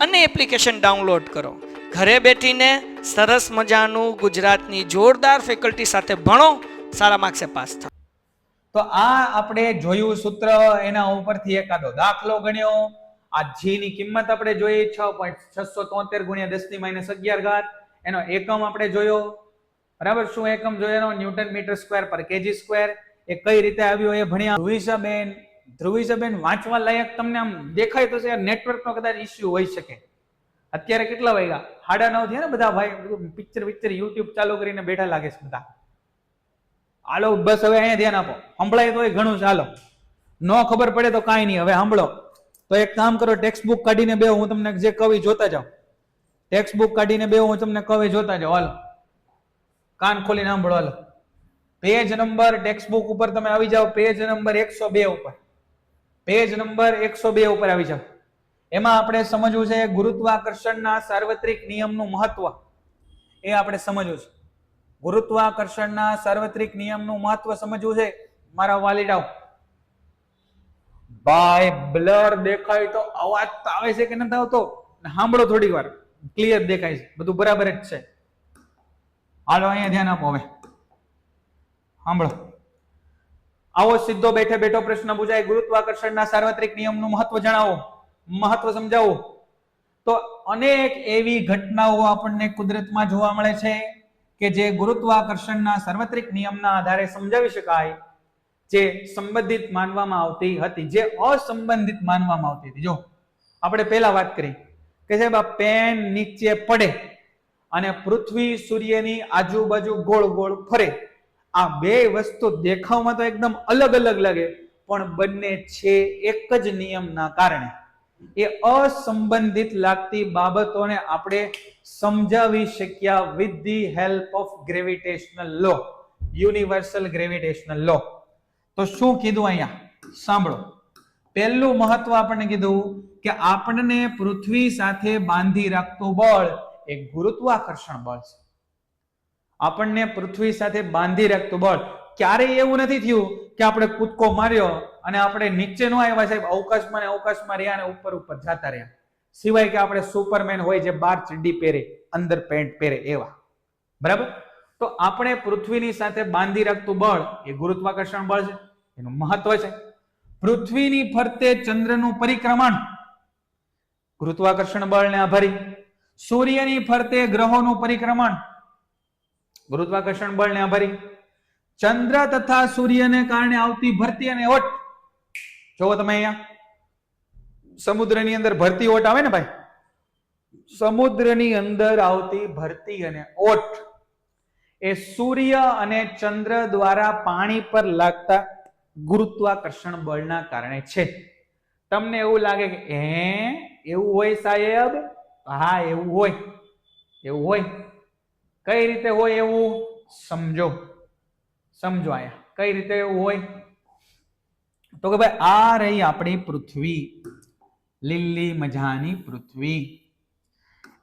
અને application download કરો. ઘરે બેઠીને સરસ મજાનું ગુજરાતની જોરદાર ફેકલ્ટી સાથે ભણો, સારા માર્ક્સે પાસ થાઓ. તો આ આપણે જોયું સૂત્ર, એના ઉપરથી એકાદો દાખલો ગણ્યો. આ જી ની કિંમત આપણે જોઈ, છ પોઈન્ટ છસો તોતેર ગુણ્યા દસની માઇનસ અગિયાર ઘાત. એનો એકમ આપણે જોયો. બરાબર? શું એકમ જોયો? એનો newton metre square per KG square. એ કઈ રીતે આવ્યો એ ભણ્યા. ધ્રુવીસાબેન ધ્રુવીસાબેન વાંચવા લાયક તમને આમ દેખાય તો છે નેટવર્ક નો કદાચ ઇસ્યુ હોઈ શકે. અત્યારે કેટલા વાગ્યા? સાડા નવ થયા ને બધા ભાઈ? પિક્ચર પિક્ચર યુટ્યુબ ચાલુ કરીને બેઠા લાગે છે બધા. હાલો, બસ હવે અહીંયા ધ્યાન આપો. સંભળાય તો એ ઘણું ચાલો ન ખબર પડે તો કાંઈ નહીં. હવે સાંભળો. તો એક કામ કરો ટેક્સ્ટ બુક કાઢીને બે, હું તમને જે કવિ જોતા જાઉં. ટેક્સ્ટ બુક કાઢીને બે, હું તમને કવિ જોતા જાઉં. હાલો. કાન ખોલીને સાંભળો, હાલો. પેજ નંબર ટેક્સ્ટ બુક ઉપર તમે આવી જાઓ. પેજ નંબર એકસો બે ઉપર. પેજ નંબર એકસો બે ઉપર આવી જાઓ. એમાં આપણે સમજવું છે ગુરુત્વાકર્ષણના સાર્વત્રિક નિયમનું મહત્વ. એ આપણે સમજવું છે. ગુરુત્વાકર્ષણના સાર્વત્રિક નિયમનું મહત્વ સમજવું છે? મારા વાલીડાઓ ભાઈ, બ્લર દેખાય તો અવાજ તો આવે છે કે નથી આવતો? સાંભળો થોડી વાર. ક્લિયર દેખાય છે. બધું બરાબર જ છે. હાલો, અહીંયા ધ્યાન આપો હવે. સાંભળો. આવો સીધો બેઠે બેઠો પ્રશ્ન પૂછાય. ગુરુત્વાકર્ષણના સાર્વત્રિક નિયમનું મહત્વ જણાવો. મહત્વ સમજાવો. તો અનેક એવી ઘટનાઓ આપણને કુદરતમાં જોવા મળે છે કે જે ગુરુત્વાકર્ષણના સાર્વત્રિક નિયમના આધારે સમજાવી શકાય, જે સંબંધિત માનવામાં આવતી હતી, જે અસંબંધિત માનવામાં આવતી હતી. જો આપણે પહેલા વાત કરી કે સાહેબ, આ પેન નીચે પડે અને પૃથ્વી સૂર્યની આજુબાજુ ગોળ ગોળ ફરે. આ બે વસ્તુ દેખાવમાં તો એકદમ અલગ અલગ લાગે, પણ બંને છે એક જ નિયમના કારણે. એ અસંબંધિત લાગતી બાબતોને આપણે સમજાવી શક્યા with the help of gravitational law universal gravitational law તો શું કીધું અહીંયા? સાંભળો. પહેલું મહત્વ આપણને કીધું કે આપણને પૃથ્વી સાથે બાંધી રાખતું બળ એ ગુરુત્વાકર્ષણ બળ છે. આપણને પૃથ્વી સાથે બાંધી રાખતું. બળ ક્યારેય એવું નથી થયું કે આપણે કૂદકો માર્યો અને આપણે નીચે નો આવ્યા સાહેબ, અવકાશમાં ને અવકાશમાં રહ્યા અને ઉપર ઉપર જતા રહ્યા. સિવાય કે આપણે સુપરમેન હોય જે બાર ચડ્ડી પહેરે, અંદર પેન્ટ પહેરે એવા. બરાબર? તો આપણે પૃથ્વીની સાથે બાંધી રાખતું બળ એ ગુરુત્વાકર્ષણ બળ છે. એનું મહત્વ છે. પૃથ્વીની ફરતે ચંદ્રનું પરિક્રમણ. ગુરુત્વાકર્ષણ બળને આભારી. સૂર્યની ફરતે ગ્રહોનું પરિક્રમણ. ગુરુત્વાકર્ષણ બળને આભારી. ચંદ્ર તથા સૂર્યને કારણે આવતી ભરતી અને ઓટ. જોવો તમે અહીંયા. સમુદ્રની અંદર ભરતી ઓટ આવે ને ભાઈ? સમુદ્રની અંદર આવતી ભરતી અને ઓટ. એ સૂર્ય અને ચંદ્ર દ્વારા પાણી પર લાગતા ગુરુત્વાકર્ષણ બળના કારણે છે. તમને એવું લાગે કે, હે, એવું હોય સાહેબ? હા, એવું હોય. એવું હોય. કઈ રીતે હોય એવું સમજો. સમજો આયા કઈ રીતે એવું હોય? તો કે ભાઈ, આ રહી આપણી પૃથ્વી. લીલી મજાની પૃથ્વી.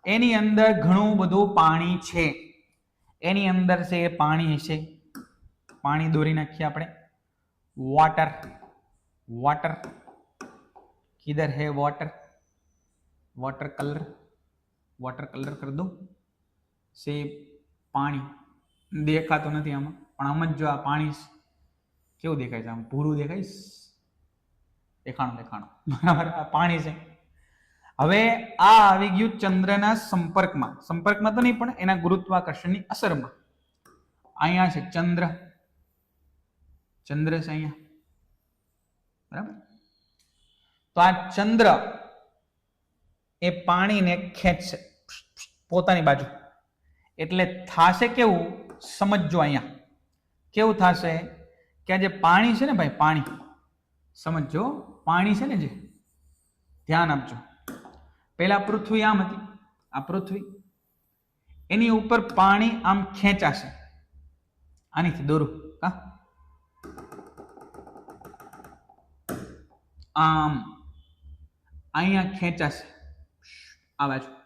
એની અંદર ઘણું બધું પાણી છે. એની અંદર છે એ પાણી હશે. પાણી દોરી નાખીએ આપણે. વોટર વોટર કિધર હે water water colour water colour કર દો સે પાણી. દેખાતું નથી આમાં. પણ આમ જ જો આ પાણી કેવું દેખાય છે? આમ ભૂરું દેખાય? દેખાણું દેખાણું. બરાબર? આ પાણી છે. હવે આ આવી ગયું ચંદ્રના સંપર્કમાં. સંપર્કમાં તો નહીં, પણ એના ગુરુત્વાકર્ષણની અસરમાં. અહીંયા છે ચંદ્ર. ચંદ્ર છે અહીંયા. બરાબર? તો આ ચંદ્ર એ પાણીને ખેંચશે. પોતાની બાજુ. એટલે થાશે કેવું? સમજજો અહીંયા. કેવું થશે? કે આ જે પાણી છે ને ભાઈ, પાણી. સમજજો, પાણી છે ને જે, ધ્યાન આપજો. પહેલાં પૃથ્વી આમ હતી. આ પૃથ્વી, એની ઉપર પાણી આમ ખેંચાશે. આનીથી દોરું, કા? આમ. અહીંયા ખેંચાશે. આ બાજુ.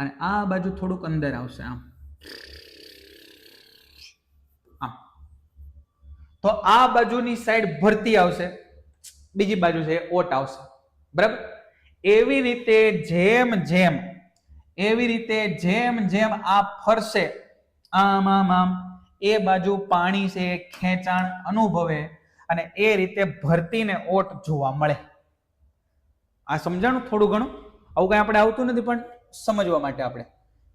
અને આ બાજુ થોડુંક અંદર આવશે, આમ. આમ. તો આ બાજુની સાઈડ ભરતી આવશે, બીજી બાજુ છે ઓટ આવશે. બરાબર? એવી રીતે જેમ જેમ, એવી રીતે જેમ જેમ આ ફરશે, આમ આમ આમ, એ બાજુ પાણી છે, ખેંચાણ અનુભવે અને એ રીતે ભરતીને ઓટ જોવા મળે. આ સમજાણું થોડું ઘણું? આવું કઈ આપણે આવતું નથી પણ? સમજવા માટે આપણે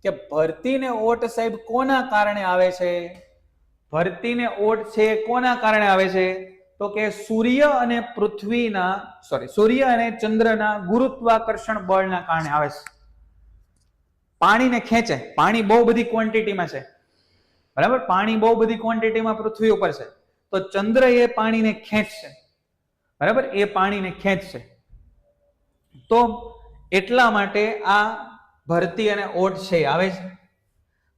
કે ભરતીને ઓટ સાહેબ કોના કારણે આવે છે? ભરતીને ઓટ છે કોના કારણે આવે છે? તો કે સૂર્ય અને પૃથ્વીના સોરી સૂર્ય અને ચંદ્રના ગુરુત્વાકર્ષણ બળના કારણે આવે છે. પાણીને ખેંચે. પાણી બહુ બધી ક્વોન્ટિટીમાં છે. બરાબર? પાણી બહુ બધી ક્વોન્ટિટીમાં પૃથ્વી ઉપર છે. તો ચંદ્ર એ પાણીને ખેંચશે. બરાબર? એ પાણીને ખેંચશે. તો એટલા માટે આ ભરતી અને ઓટ છે, આવે છે?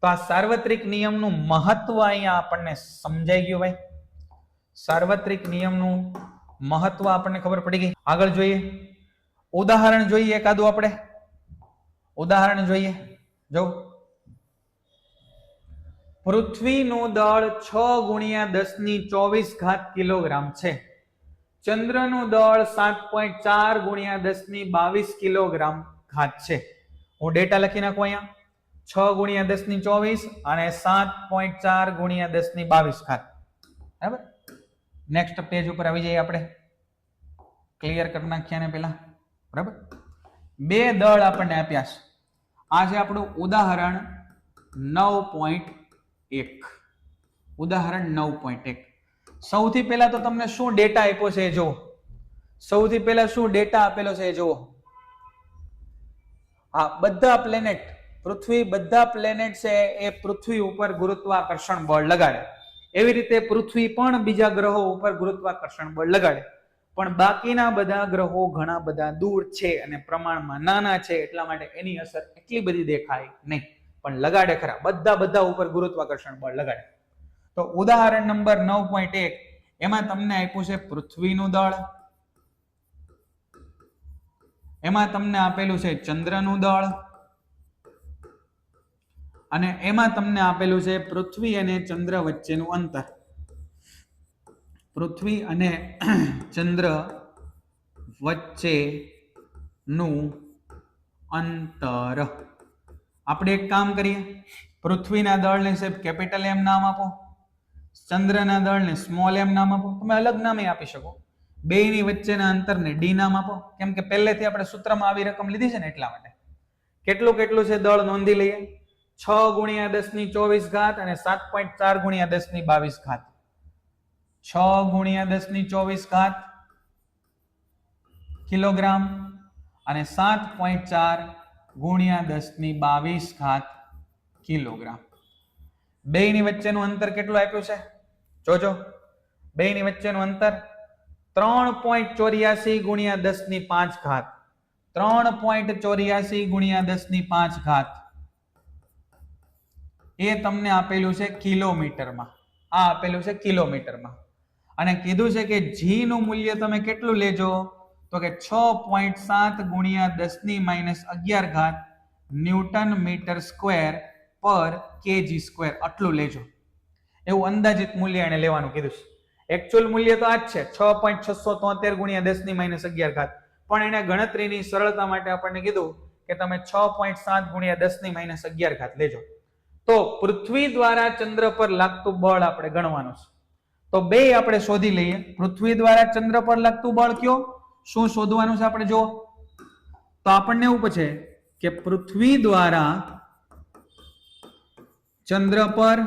તો આ સાર્વત્રિક નિયમનું મહત્વ અહીંયા આપણને સમજાઈ ગયું ભાઈ. સાર્વત્રિક નિયમનું મહત્વ આપણને ખબર પડી ગઈ. આગળ જોઈએ. ઉદાહરણ જોઈએ એકાદું આપણે. ઉદાહરણ જોઈએ. જો. પૃથ્વીનું દળ છ ગુણ્યા દસની ચોવીસ ઘાત કિલોગ્રામ છે. ચંદ્રનું દળ સાત પોઈન્ટ ચાર ગુણ્યા દસની બાવીસ કિલોગ્રામ ઘાત છે. હું ડેટા લખી નાખું અહીંયા. છ ગુણ્યા દસની ચોવીસ અને સાત પોઈન્ટ ચાર ગુણ્યા દસની બાવીસ ખાત. બરાબર? નેક્સ્ટ પેજ ઉપર આવી જઈએ આપણે. ક્લિયર કરી નાખ્યા ને પેલા બરાબર? બે દળ આપણને આપ્યા છે. આ છે આપણું ઉદાહરણ નવ પોઈન્ટ એક. ઉદાહરણ નવ પોઈન્ટ એક. સૌથી પહેલા તો તમને શું ડેટા આપ્યો છે એ જુઓ. સૌથી પહેલા શું ડેટા આપેલો છે એ જુઓ. આ બધા પ્લેનેટ પૃથ્વી બધા પ્લેનેટ છે, એ પૃથ્વી ઉપર ગુરુત્વાકર્ષણ બળ લગાડે. એવી રીતે પૃથ્વી પણ બીજા ગ્રહો ઉપર ગુરુત્વાકર્ષણ બળ લગાડે. પણ બાકીના બધા ગ્રહો ઘણા બધા દૂર છે અને પ્રમાણમાં નાના છે, એટલા માટે એની અસર એટલી બધી દેખાય નહીં. પણ લગાડે ખરા. બધા બધા ઉપર ગુરુત્વાકર્ષણ બળ લગાડે. તો ઉદાહરણ નંબર નવ પોઈન્ટ એક, એમાં તમને આપ્યું છે પૃથ્વીનું દળ. એમાં તમને આપેલું છે ચંદ્રનું દળ. અને એમાં તમને આપેલું છે પૃથ્વી અને ચંદ્ર વચ્ચેનું અંતર. પૃથ્વી અને ચંદ્ર વચ્ચેનું અંતર. આપણે એક કામ કરીએ. પૃથ્વીના દળને સાહેબ કેપિટલ એમ નામ આપો. ચંદ્રના દળને સ્મોલ એમ નામ આપો. તમે અલગ નામે આપી શકો. બેયની વચ્ચેના અંતરને ડી નામ આપો. કેમ કે પહેલેથી આપણે સૂત્રમાં આવી રકમ લીધી છે ને એટલા માટે. કેટલું કેટલું છે? દળ નોંધી લઈએ. છ ગુણ્યા દસની ચોવીસ ઘાત અને સાત પોઈન્ટ ચાર ગુણ્યા દસની બાવીસ ઘાત. છ ગુણ્યા દસની ચોવીસ ઘાત કિલોગ્રામ અને સાત પોઈન્ટ ચાર ગુણ્યા દસની બાવીસ ઘાત કિલોગ્રામ. બેયની વચ્ચેનું અંતર કેટલું આપ્યું છે? જોજો. બેયની વચ્ચેનું અંતર ત્રણ પોઈન્ટ ચોર્યાસી ગુણ્યા દસની પાંચ ઘાત. ત્રણ પોઈન્ટ ચોર્યાસી ગુણ્યા દસની પાંચ ઘાત. એ તમને આપેલું છે કિલોમીટરમાં. આ આપેલું છે કિલોમીટરમાં. અને કીધું છે કે જી નું મૂલ્ય તમે કેટલું લેજો? તો કે છ પોઈન્ટ સાત ગુણ્યા દસની માઇનસ અગિયાર ઘાત newton metre square per KG square. આટલું લેજો. એવું અંદાજિત મૂલ્ય એને લેવાનું કીધું છે. એકચ્યુઅલ મૂલ્ય તો આ જ છે, છ પોઈન્ટ છસો તોતેર ગુણ્યા દસની માઇનસ અગિયાર ઘાત. પણ એને ગણતરીની સરળતા માટે આપણને કીધું કે તમે છ પોઈન્ટ સાત ગુણ્યા દસની માઇનસ અગિયાર ઘાત લેજો. તો પૃથ્વી દ્વારા ચંદ્ર પર લાગતું બળ આપણે ગણવાનું છે. તો બે આપણે શોધી લઈએ. પૃથ્વી દ્વારા ચંદ્ર પર લાગતું બળ કયો? શું શોધવાનું છે આપણે જો તો આપણને એવું પૂછે કે પૃથ્વી દ્વારા ચંદ્ર પર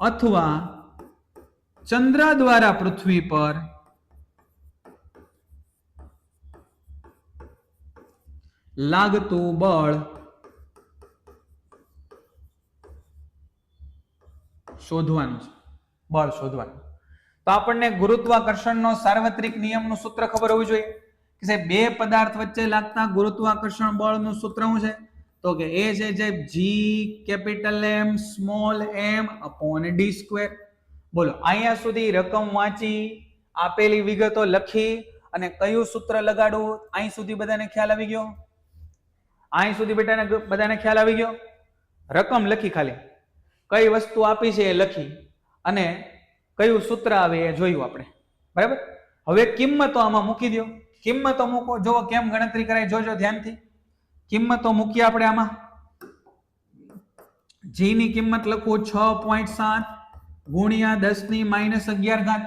અથવા ચંદ્ર દ્વારા પૃથ્વી પર લાગતું બળ શોધવાનું છે. બળ શોધવાનું. તો આપણને ગુરુત્વાકર્ષણનો સાર્વત્રિક નિયમનું સૂત્ર ખબર હોવું જોઈએ. કે સાહેબ, બે પદાર્થ વચ્ચે લાગતા ગુરુત્વાકર્ષણ બળનું સૂત્ર શું છે? તો કે એ છે જે G capital M small M upon D square બોલો, અહીંયા સુધી રકમ વાંચી, આપેલી વિગતો લખી અને કયું સૂત્ર લગાડવું, અહીં સુધી બધાને ખ્યાલ આવી ગયો? અહીં સુધી બેટાને બધાને ખ્યાલ આવી ગયો? રકમ લખી ખાલી. કઈ વસ્તુ આપી છે એ લખી અને કયું સૂત્ર આવે એ જોયું આપણે. બરાબર? હવે કિંમતો આમાં મૂકી દો કિંમતો મૂકો. જોવો કેમ ગણતરી કરાય, જોજો ધ્યાનથી. કિંમતો મૂકીએ આપણે આમાં. જી ની કિંમત લખું છ પોઈન્ટ સાત. ગુણ્યા દસની માઇનસ અગિયાર ઘાત.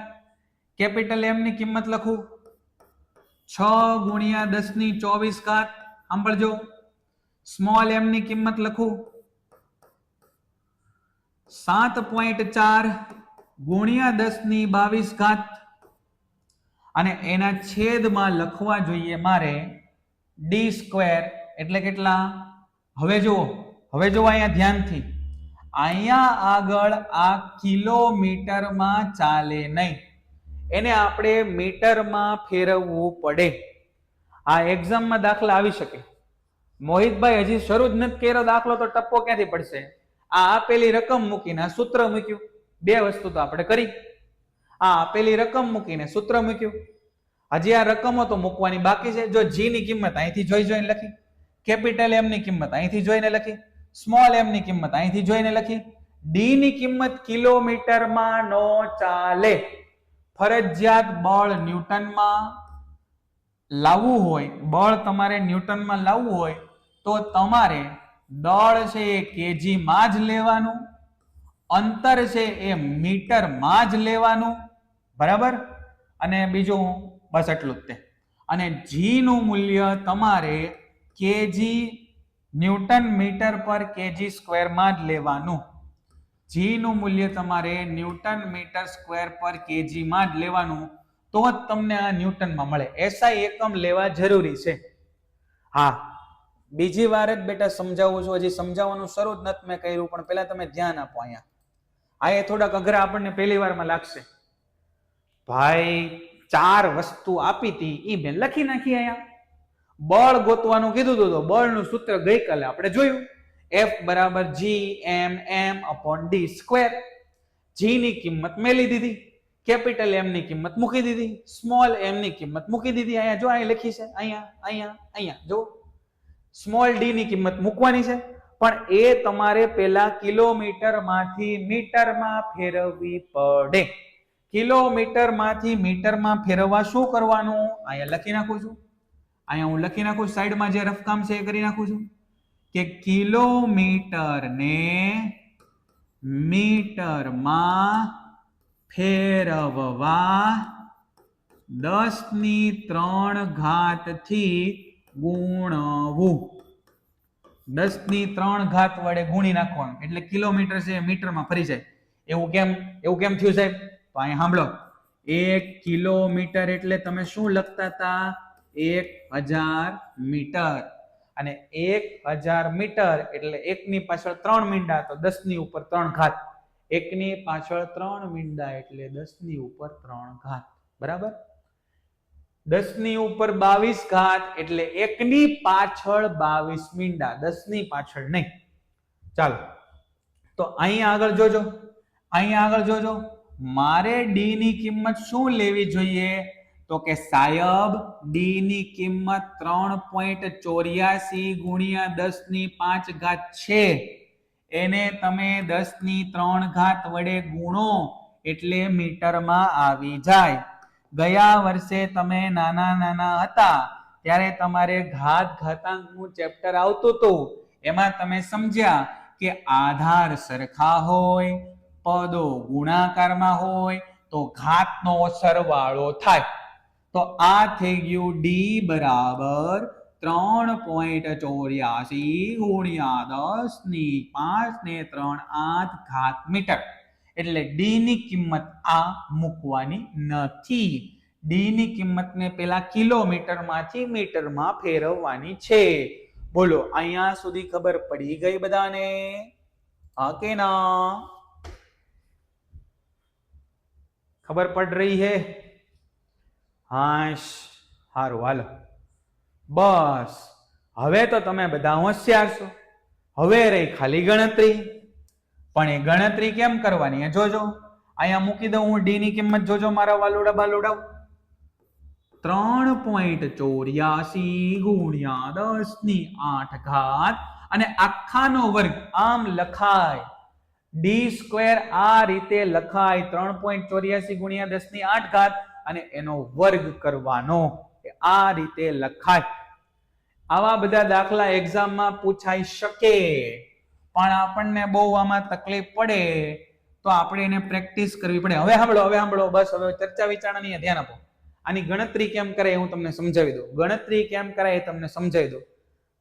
કેપિટલ એમ ની કિંમત લખું. છ ગુણ્યા દસની ચોવીસ ઘાત. સાંભળજો. સ્મોલ એમ ની કિંમત લખું. સાત પોઈન્ટ ચાર ગુણ્યા દસની બાવીસ ઘાત. અને એના છેદમાં લખવા જોઈએ મારે ડી સ્ક્વેર એટલે કેટલા? હવે જુઓ. હવે જુઓ અહીંયા ધ્યાનથી. અહીંયા આગળ આ કિલોમીટરમાં ચાલે નહીં. એને આપણે મીટરમાં ફેરવવું પડે. આ એક્ઝામમાં દાખલા આવી શકે. મોહિતભાઈ હજી શરૂ જ નથી કર્યો દાખલો તો ટપ્પો ક્યાંથી પડશે? આ આપેલી રકમ મૂકીને સૂત્ર મૂક્યું. બે વસ્તુ તો આપણે કરી. આ આપેલી રકમ મૂકીને સૂત્ર મૂક્યું. હજી આ રકમો તો મૂકવાની બાકી છે. જો જી ની કિંમત અહીંથી જોઈ જોઈને લખી. કેપિટલ એમ ની કિંમત અહીંથી જોઈને લખી. સ્મોલ એમ ની કિંમત. અહીંથી જોઈને લખી. ડી ની કિંમત કિલોમીટરમાં નો ચાલે. ફરજિયાત બળ ન્યૂટનમાં લાવવું હોય, બળ તમારે ન્યૂટનમાં લાવવું હોય, તો તમારે દળ છે એ કેજીમાં જ લેવાનું, અંતર છે એ મીટરમાં જ લેવાનું, બરાબર? અને બીજું બસ એટલું જ તે. અને જી નું મૂલ્ય તમારે KG newton metre per KG સ્ક્વેરમાં જ લેવાનું. જી નું મૂલ્ય તમારે ન્યૂટન મીટર સ્ક્વેર પર કેજીમાં જ લેવાનું. તો જ તમને આ ન્યૂટનમાં મળે. એસઆઈ એકમ લેવા જરૂરી છે. હા, બીજી વાર જ બેટા સમજાવું છું. હજી સમજાવવાનું શરૂ જ નથી મેં કર્યું, પણ પહેલા તમે ધ્યાન આપો અહીંયા. આ એ થોડાક અઘરા આપણને પહેલી વારમાં લાગશે. ભાઈ, ચાર વસ્તુ આપી હતી. એ મેં લખી નાખી અહીંયા. બળ ગોતવાનું કીધું હતું બળનું સૂત્ર ગઈકાલે આપણે જોયું. એફ બરાબર G M M upon D square G ની કિંમત મેલી દીધી. કેપિટલ એમ ની કિંમત મૂકી દીધી. સ્મોલ એમ ની કિંમત મૂકી દીધી. અહીંયા જો અહીં લખી છે. અહીંયા અહીંયા અહીંયા. જો. સ્મોલ ડી ની કિંમત મૂકવાની છે. પણ એ તમારે પેલા કિલોમીટરમાંથી મીટરમાં ફેરવવી પડે. કિલોમીટરમાંથી મીટરમાં ફેરવવા શું કરવાનું? અહીંયા લખી નાખું છું. અહીંયા હું લખી નાખું, સાઈડમાં જે રફકામ છે એ કરી નાખું છું. કે કિલોમીટર ને મીટરમાં ફેરવવા દસની ત્રણ ઘાતથી ગુણવું. દસની ત્રણ ઘાત વડે ગુણી નાખવાનું. એટલે કિલોમીટર છે મીટરમાં ફરી જાય. એવું કેમ? એવું કેમ થયું સાહેબ? તો અહીંયા સાંભળો. એક કિલોમીટર એટલે તમે શું લખતા હતા? એક હજાર મીટર. અને એક હજાર મીટર એટલે એકની પાછળ ત્રણ મીંડા, તો દસની ઉપર ત્રણ ઘાત. એકની પાછળ ત્રણ મીંડા એટલે દસની ઉપર ત્રણ ઘાત. બરાબર? દસની ઉપર બાવીસ ઘાત એટલે એકની પાછળ બાવીસ મીંડા દસની પાછળ નહીં. ચાલો. તો અહીંયા આગળ જોજો. અહીંયા આગળ જોજો. મારે ડી ની કિંમત શું લેવી જોઈએ? તો કે સાયબ ડી ની કિંમત ત્રણ પોઈન્ટ ચોર્યાસી ગુણ્યા દસની પાંચ ઘાત છે. એને તમે દસની ત્રણ ઘાત વડે ગુણો એટલે મીટરમાં આવી જાય. ગયા વર્ષે તમે નાના નાના હતા, ત્યારે તમારે ઘાત ઘાતાંકનું ચેપ્ટર આવતું હતું. એમાં તમે સમજ્યા કે આધાર સરખા હોય, પદો ગુણાકારમાં હોય, તો ઘાતનો સરવાળો થાય. તો આ થઈ ગયું ડી બરાબર ત્રણ પોઈન્ટ ચોર્યાસી ગુણ્યા દસની પાંચ ને ત્રણ આઠ ઘાત મીટર. એટલે ડી ની કિંમત આ મૂકવાની નથી. ડી ની કિંમતને પેલા કિલોમીટરમાંથી મીટરમાં ફેરવવાની છે. બોલો, અહીંયા સુધી ખબર પડી ગઈ બધાને? હા કે ના? ખબર પડ રહી હે? હાશ સારું હાલો. બસ. હવે તો તમે બધા હોશિયાર છો. હવે રહી ખાલી ગણતરી. પણ એ ગણતરી કેમ કરવાની? એ જોજો. અહીંયા મૂકી દઉં હું ડી ની કિંમત. જોજો મારા વાલુડા બાલુડા. ત્રણ પોઈન્ટ ચોર્યાસી ગુણ્યા દસની આઠ ઘાત. અને આખાનો વર્ગ આમ લખાય. ડી સ્ક્વેર આ રીતે લખાય. ત્રણ પોઈન્ટ ચોર્યાસી ગુણ્યા દસની આઠ ઘાત. અને એનો વર્ગ કરવાનો. આ રીતે લખાય. આવા બધા દાખલા એક્ઝામમાં પૂછાઈ શકે, પણ આપણને બહુ આમાં તકલીફ પડે, તો આપણે એને પ્રેક્ટિસ કરવી પડે. હવે સાંભળો હવે સાંભળો, બસ હવે ચર્ચા વિચારણાની ધ્યાન આપો. આની ગણતરી કેમ કરે હું તમને સમજાવી દઉં. ગણતરી કેમ કરાય એ તમને સમજાવી દઉં.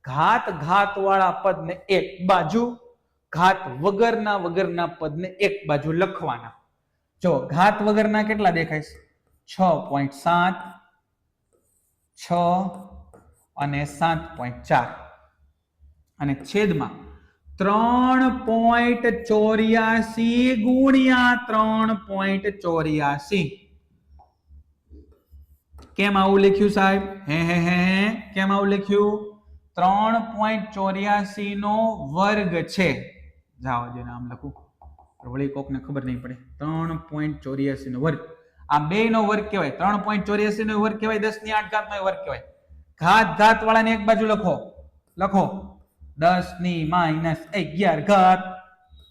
ઘાત ઘાત વાળા પદને એક બાજુ, ઘાત વગરના વગરના પદને એક બાજુ લખવાના. જો ઘાત વગરના કેટલા દેખાય? છે છ પોઈન્ટ સાત, છ અને સાત પોઈન્ટ ચાર. અને છેદમાં ત્રણ પોઈન્ટ ચોર્યાસી ગુણ્યા ત્રણ પોઈન્ટ ચોર્યાસી. કેમ આવું લખ્યું સાહેબ? હે હે હે કેમ આવું લખ્યું? ત્રણ પોઈન્ટ ચોર્યાસી નો વર્ગ છે. જાઓ જે નામ લખું. વળી કોકને ખબર નહીં પડે. ત્રણ પોઈન્ટ ચોર્યાસી નો વર્ગ. આ બે નો વર્ગ કહેવાય, ત્રણ પોઈન્ટ ચોર્યાસી નો વર્ગ કહેવાય દસની આઠ ઘાત નો વર્ગ કહેવાય. ઘાત ઘાત વાળાને એક બાજુ લખો લખો. દસની માઇનસ અગિયાર ઘાત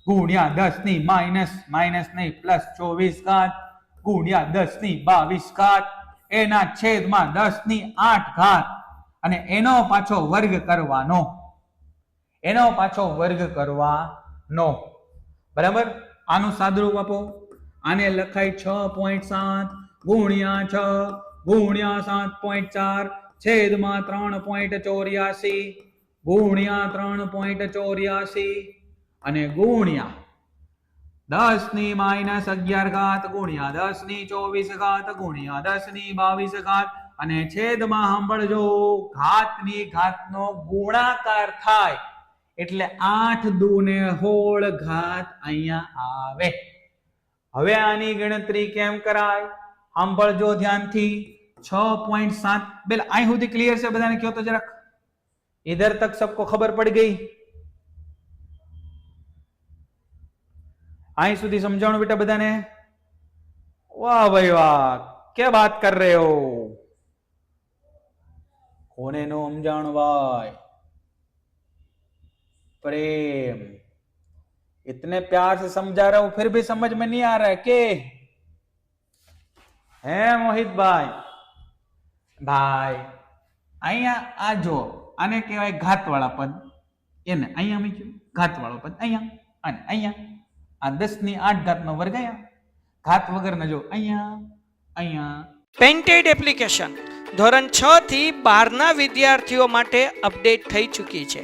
ગુણ્યા દસની માઇનસ માઇનસ નહીં, પ્લસ ચોવીસ ઘાત ગુણ્યા દસની બાવીસ ઘાત એના છેદમાં દસની આઠ ઘાત અને એનો પાછો વર્ગ કરવાનો. એનો પાછો વર્ગ કરવાનો. બરાબર? આનું સાદુરૂપ આપો. આને લખાય છ પોઈન્ટ સાત ગુણ્યા છ ગુણ્યા સાત પોઈન્ટ ચાર છેદમાં ત્રણ પોઈન્ટ ચોર્યાસી ગુણ્યા ત્રણ પોઈન્ટ ચોર્યાસી અને ગુણ્યા દસની માઇનસ અગિયાર ઘાત ગુણ્યા દસની ચોવીસ ઘાત ગુણ્યા દસની બાવીસ ઘાત અને છેદમાં સાંભળજો, ઘાતની ઘાતનો ગુણાકાર થાય. એટલે આઠ દુને હોળ ઘાત અહીંયા આવે. હવે આની ગણતરી કેમ કરાય? સાંભળજો ધ્યાનથી. છ પોઈન્ટ સાત. બેલ અહીં સુધી ક્લિયર છે બધાને? કયો તો જરાક. ઇધર તક સબકો ખબર પડી ગઈ. અહીં સુધી સમજાણું બેટા બધાને? વાહ ભાઈ વાહ. કે વાત કર રહે હો? કોને નો સમજાણ ભાઈ? પ્રેમ. इतने प्यार से समझा रहा हूं फिर भी समझ में नहीं आ रहा है के હે મોહિત ભાઈ ભાઈ અહીંયા આ જો આને કહેવાય ઘાતવાળા પદ એને અહીંયા મૂક્યું ઘાતવાળો પદ અહીંયા અને અહીંયા આ દસ ની આઠ ઘાતનો વર્ગ અહીંયા ઘાત વગરના જો અહીંયા અહીંયા પેન્ટેડ એપ્લિકેશન ધોરણ છ થી બારના વિદ્યાર્થીઓ માટે અપડેટ થઈ ચૂકી છે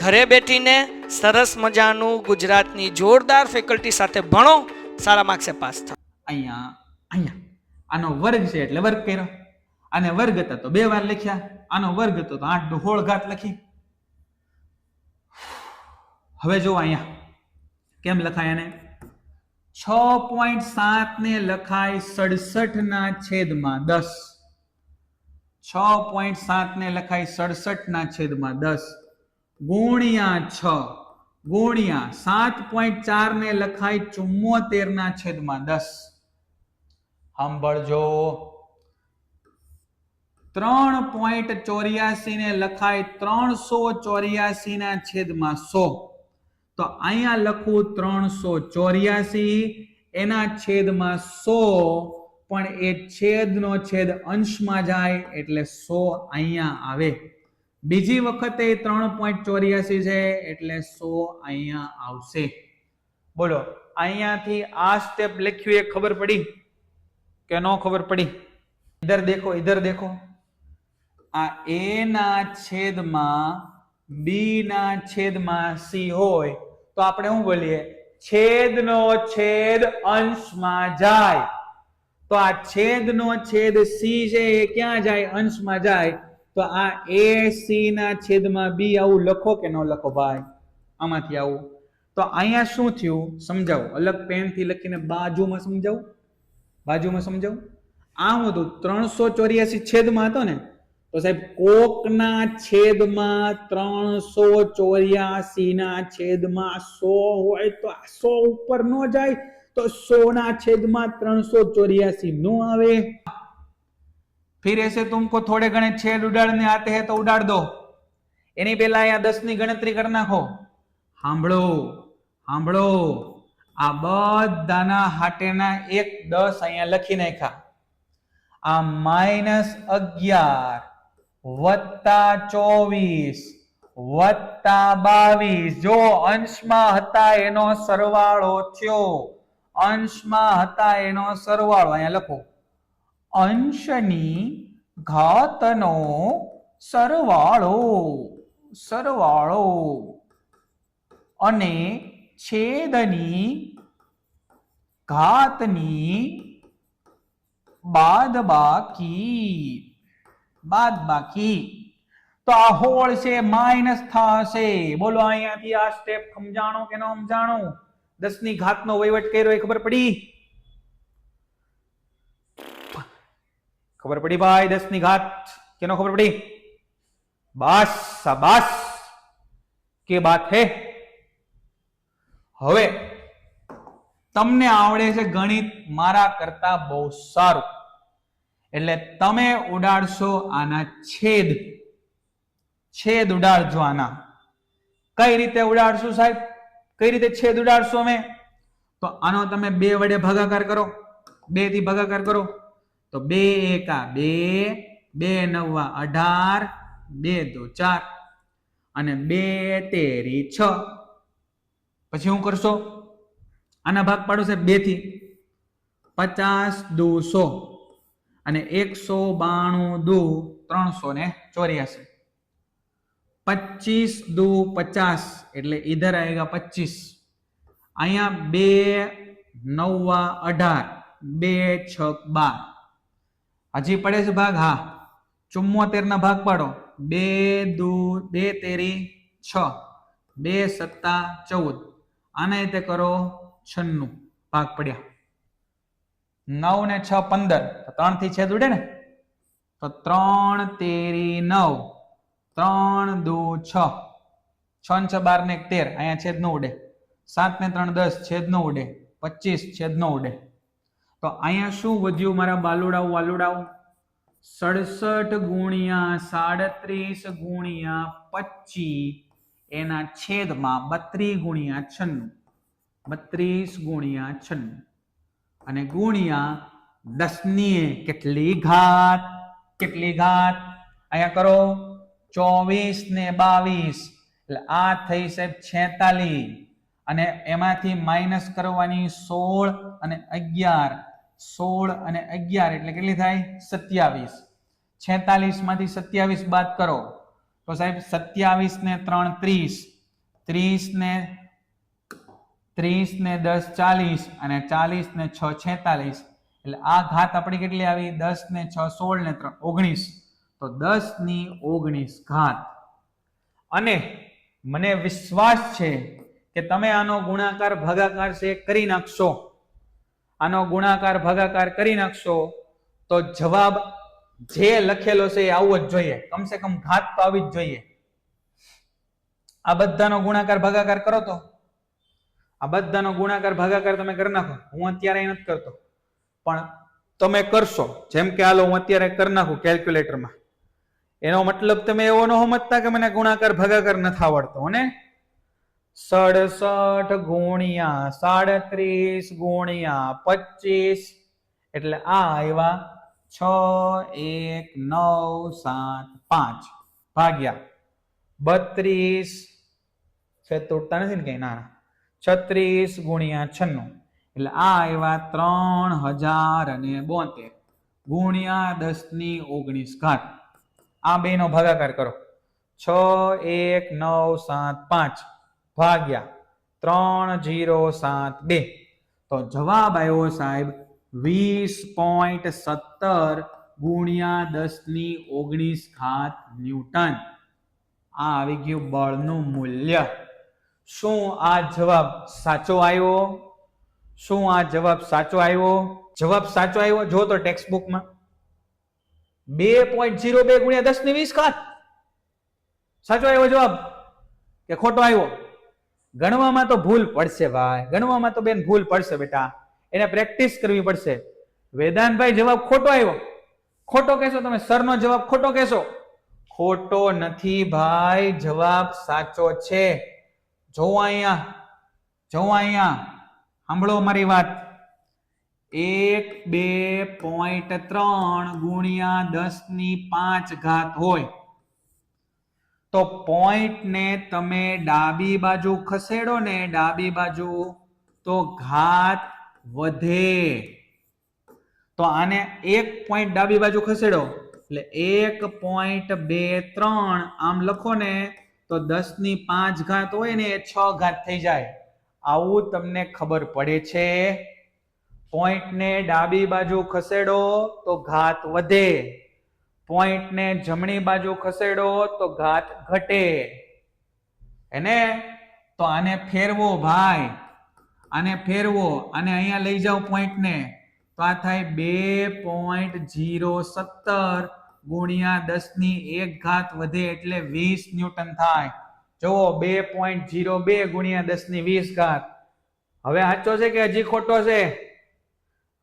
ઘરે બેઠીને સરસ મજાનું ગુજરાતની જોરદાર ફેકલ્ટી સાથે ભણો, સારા માર્ક્સે પાસ થાઓ. અહીંયા અહીંયા. આનો વર્ગ છે એટલે વર્ગ કર્યો. આને વર્ગ હતા તો બે વાર લખ્યા, આનો વર્ગ હતો તો આઠ હોળ ઘાત લખી. હવે જો અહીંયા. કેમ લખાય એને છ પોઈન્ટ સાત ને લખાય સડસઠ ના છેદમાં દસ. છ પોઈન્ટ સાત ને લખાય સડસઠ ના છેદમાં દસ. ગુણ્યા છ. ગુણ્યા સાત પોઈન્ટ ચાર ને લખાય ચુમ્મોતેર ના છેદમાં દસ. સાંભળજો. ત્રણ પોઈન્ટ ચોર્યાસી ને લખાય ત્રણસો ચોર્યાસી ના છેદમાં સો. તો અહીંયા લખું ત્રણસો ચોર્યાસી, એના છેદમાં સો, પણ એ છેદનો છેદ અંશમાં જાય એટલે સો અહીંયા આવે. બીજી વખતે ત્રણ પોઈન્ટ ચોર્યાસી છે એટલે સો અહીંયા આવશે. બોલો, અહીંયાથી આ સ્ટેપ લખ્યું એ ખબર પડી કે ન ખબર પડી? ઇધર દેખો ઇધર દેખો. આ એ ના છેદમાં બી ના છેદમાં સી હોય તો આપણે શું બોલીએ? છેદનો છેદ અંશમાં જાય. તો આ છેદનો છેદ સી છે એ ક્યાં જાય? અંશમાં જાય. તો આ એ સી ના છેદમાં બી આવું લખો કે ન લખો ભાઈ? આમાંથી આવું. તો અહીંયા શું થયું? સમજાવું. અલગ પેનથી લખીને બાજુમાં સમજાવું. બાજુમાં સમજાવું. આમ હતું. ત્રણસો ચોર્યાસી છેદમાં હતો ને, તો સાહેબ, કોકના છેદમાં ત્રણસો ચોર્યાસી ના છેદમાં સો હોય તો સો ઉપર ન જાય, તો સો ના છેદમાં ત્રણસો ચોર્યાસી નો આવે. फिर ऐसे तुमको થોડે घने छेद ઉડાડને आते हैं तो उड़ाड़ दो એની પહેલા અહીંયા દસની ગણતરી કરી નાખો. સાંભળો સાંભળો આ બધાના હાટેના એક દસ અહીંયા લખી નાખ્યા. આ માઇનસ અગિયાર વત્તા ચોવીસ વત્તા બાવીસ. જો અંશમાં હતા એનો સરવાળો થયો. અંશમાં હતા એનો સરવાળો. અહીંયા લખો. અંશની ઘાતનો સરવાળો સરવાળો. અને છેદની ઘાતની બાદબાકી બાદબાકી. તો આ હોળ છે માઇનસ થશે. બોલો, અહીંયાથી આ સ્ટેપ સમજાણો કે ન સમજાણો? દસની ઘાતનો વહીવટ કર્યો એ ખબર પડી? ખબર પડી ભાઈ દસની ઘાત. કેનો ખબર પડી? બાસ સાબાસ કે બાત હે? હવે, તમને આવડે છે ગણિત મારા કરતા બહુ સારું. એટલે તમે ઉડાડશો આના છેદ. છેદ ઉડાડજો આના. કઈ રીતે ઉડાડશું સાહેબ? કઈ રીતે છેદ ઉડાડશો અમે? તો આનો તમે બે વડે ભાગાકાર કરો. બેથી ભાગાકાર કરો. તો બે એકા બે બે નવા અઢાર, બે દો ચાર અને બે તેરી છ. પછી શું કરશો? આના ભાગ પાડો સાહેબ, બેથી. પચાસ દુ સો અને એકસો બાણું દુ ત્રણસો ને ચોર્યાસી. પચીસ દુ પચાસ એટલે ઈધર આવેગા પચીસ. અહીંયા બે નવા અઢાર, બે છ બાર. હજી પડે છે ભાગ? હા. ચુમ્મોતેર ના ભાગ પાડો. બે, દુ, બે, તેરી, છ. બે, સત્તા, ચૌદ. આના રીતે કરો છન્નું. ભાગ પડ્યા. નવ ને છ, પંદર. ત્રણથી છેદ ઉડે ને? તો ત્રણ, તેરી, નવ. ત્રણ, દુ, છ. છ ને છ, બાર ને એક, તેર. અહીંયા છેદ નો ઉડે. સાત ને ત્રણ, દસ. છેદ નો ઉડે. પચીસ. છેદ નો ઉડે. તો અહીંયા શું વધ્યું મારા બાલુડાઓ, વાલુડાઓ? સડસઠ ગુણ્યા સાડત્રીસ ગુણ્યા પચીસ. એના છેદમાં બત્રીસ ગુણ્યા છન્નું. બત્રીસ ગુણ્યા છન્નું. અને ગુણ્યા દસની કેટલી ઘાત? કેટલી ઘાત? અહીંયા કરો. ચોવીસ ને બાવીસ. એટલે આ થઈ સાહેબ છેતાલીસ. અને એમાંથી માઇનસ કરવાની સોળ અને અગિયાર. સોળ અને અગિયાર એટલે કેટલી થાય? સત્યાવીસ. છેતાલીસમાંથી સત્યાવીસ બાદ કરો. તો સાહેબ સત્યાવીસ ને ત્રણ ત્રીસ ત્રીસ ને ત્રીસ ને દસ ચાલીસ અને ચાલીસ ને છ છેતાલીસ. એટલે આ ઘાત આપણી કેટલી આવી? દસ ને છ સોળ ને ત્રણ, ઓગણીસ. તો દસની ઓગણીસ ઘાત. અને મને વિશ્વાસ છે કે તમે આનો ગુણાકાર, ભાગાકાર છે કરી નાખશો. આનો ગુણાકાર, ભાગાકાર કરી નાખશો, તો જવાબ જે લખેલો છે એ આવવો જ જોઈએ. કમસે કમ ઘાત તો આવી જ જોઈએ. આ બધાનો ગુણાકાર, ભાગાકાર કરો તો. આ બધાનો ગુણાકાર, ભાગાકાર તમે કરી નાખો. હું અત્યારે નથી કરતો. પણ તમે કરશો. જેમ કે હાલો, હું અત્યારે કરી નાખું કેલ્ક્યુલેટરમાં એનો મતલબ તમે એવો ન સમજતા કે મને ગુણાકાર, ભાગાકાર નથી આવડતો ને? સડસઠ ગુણ્યા સાડત્રીસ ગુણ્યા પચીસ. એટલે આ આવ્યા છ, એક, નવ, સાત, પાંચ. ભાગ્યા. બત્રીસ. છે તૂટતા નથી ને કઈ? ના. છત્રીસ ગુણ્યા છન્નું. એટલે આ આવ્યા ત્રણ હજાર અને બોતેર. ગુણ્યા દસની ઓગણીસ ઘાત. આ બે નો ભાગાકાર કરો. છ, એક, નવ, સાત, પાંચ. ભાગ્યા. ત્રણ જીરો સાત બે. તો જવાબ આવ્યો સાહેબ, વીસ પોઈન્ટ સત્તર ગુણ્યા દસની ઓગણીસ ઘાત ન્યૂટન. આ આવી ગયું બળનું મૂલ્ય. શું આ જવાબ સાચો આવ્યો શું આ જવાબ સાચો આવ્યો જવાબ સાચો આવ્યો જો તો ટેક્સ્ટ બુકમાં બે પોઈન્ટ જીરો બે ગુણ્યા દસની વીસ ઘાત. સાચો આવ્યો જવાબ કે ખોટો આવ્યો ગણવામાં તો ભૂલ પડશે ભાઈ, ગણવામાં તો બેન ભૂલ પડશે બેટા. એને પ્રેક્ટિસ કરવી પડશે. વેદાંતભાઈ જવાબ ખોટો આવ્યો ખોટો કહેશો તમે, સરનો જવાબ ખોટો કહેશો. ખોટો નથી ભાઈ, જવાબ સાચો છે. જો અહીંયા જો અહીંયા. સાંભળો મારી વાત. એક, બે પોઈન્ટ ત્રણ ગુણ્યા દસની પાંચ ઘાત હોય. તો પોઈન્ટ ને તમે ડાબી બાજુ ખસેડો ને ડાબી બાજુ તો ઘાત વધે. તો આને એક પોઈન્ટ ડાબી બાજુ ખસેડો. એટલે એક પોઈન્ટ બે ત્રણ. આમ લખો ને તો દસની પાંચ ઘાત હોય ને એ છ ઘાત થઈ જાય. આવું તમને ખબર પડે છે. પોઈન્ટ ને ડાબી બાજુ ખસેડો તો ઘાત વધે. પોઈન્ટ ને જમણી બાજુ ખસેડો તો ઘાત ઘટે. એને? તો આને ફેરવો ભાઈ. આને ફેરવો. અને અહીંયા લઈ જાઓ પોઈન્ટ ને તો આ થાય બે પોઈન્ટ જીરો સત્તર ગુણ્યા દસની એક ઘાત વધે એટલે વીસ ન્યૂટન થાય. જુઓ, બે પોઈન્ટ જીરો બે ગુણ્યા દસની વીસ ઘાત. હવે સાચો છે કે હજી ખોટો છે?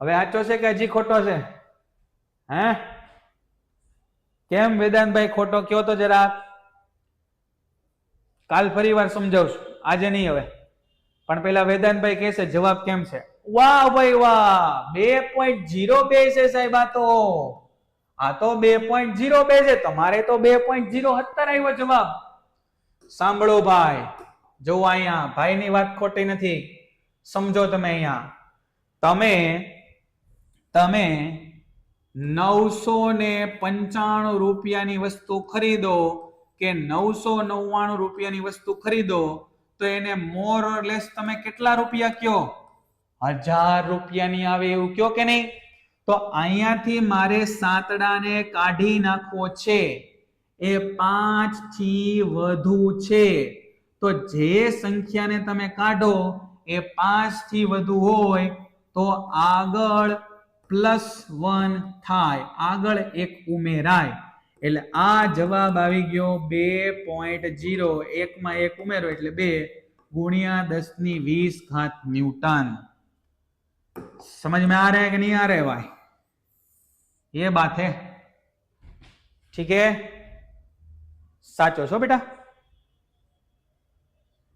હવે સાચો છે કે હજી ખોટો છે? હે? કેમ વેદાંતભાઈ ખોટો કયો તો જરા કાલ ફરી વાર સમજાવશું આજે નહીં હવે. પણ પેલા વેદાંતભાઈ કહે જવાબ કેમ છે? વાહ ભાઈ વાહ! બે પોઈન્ટ જીરો બે છે સાહેબ આ તો. આ તો બે પોઈન્ટ જીરો બે છે. તમારે તો બે પોઈન્ટ જીરો અત્યારે આવ્યો જવાબ. સાંભળો ભાઈ. જો અહીંયા, ભાઈની વાત ખોટી નથી. સમજો તમે અહીંયા. તમે તમે નવસો ને પંચાણું રૂપિયાની વસ્તુ ખરીદો કે નવસો નવ્વાણું રૂપિયાની વસ્તુ ખરીદો, તો એને મોર લેસ તમે કેટલા રૂપિયા કયો? હજાર રૂપિયાની આવે એવું કયો કે નહીં? તો અહીંયાથી મારે સાતડાને કાઢી નાખવો છે. એ પાંચથી વધુ છે. તો જે સંખ્યાને તમે કાઢો, એ પાંચથી વધુ હોય તો આગળ પ્લસ વન થાય. આગળ એક ઉમેરાય. એટલે આ જવાબ આવી ગયો બે પોઈન્ટ જીરો એકમાં એક ઉમેરો એટલે બે ગુણ્યા દસની વીસ ઘાત ન્યૂટન. સમજમાં આ રહે કે નહીં આ રહે ભાઈ? એ બાત હે. ઠીક હે? સાચો છો બેટા?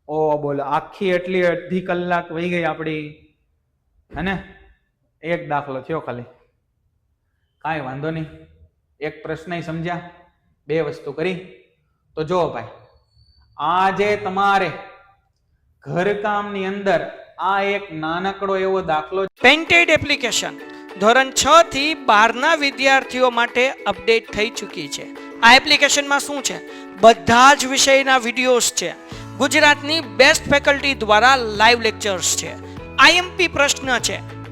ઓ બોલો, આખી એટલી અડધી કલાક વહી ગઈ આપણી. હે ને? એક દાખલો થયો ખાલી. કાંઈ વાંધો નહીં. એક પ્રશ્ન સમજ્યા. બે વસ્તુ કરી. તો જો ભાઈ, આજે તમારે ઘરકામની અંદર આ એક નાનકડો એવો દાખલો પેન્ટેડ એપ્લિકેશન ધોરણ છ થી બારના વિદ્યાર્થીઓ માટે અપડેટ થઈ ચૂકી છે. આ એપ્લિકેશનમાં શું છે? બધા જ વિષયના વિડીયોઝ છે. ગુજરાતની બેસ્ટ ફેકલ્ટી દ્વારા લાઈવ લેક્ચર્સ છે. આઈએમપી પ્રશ્ન છે.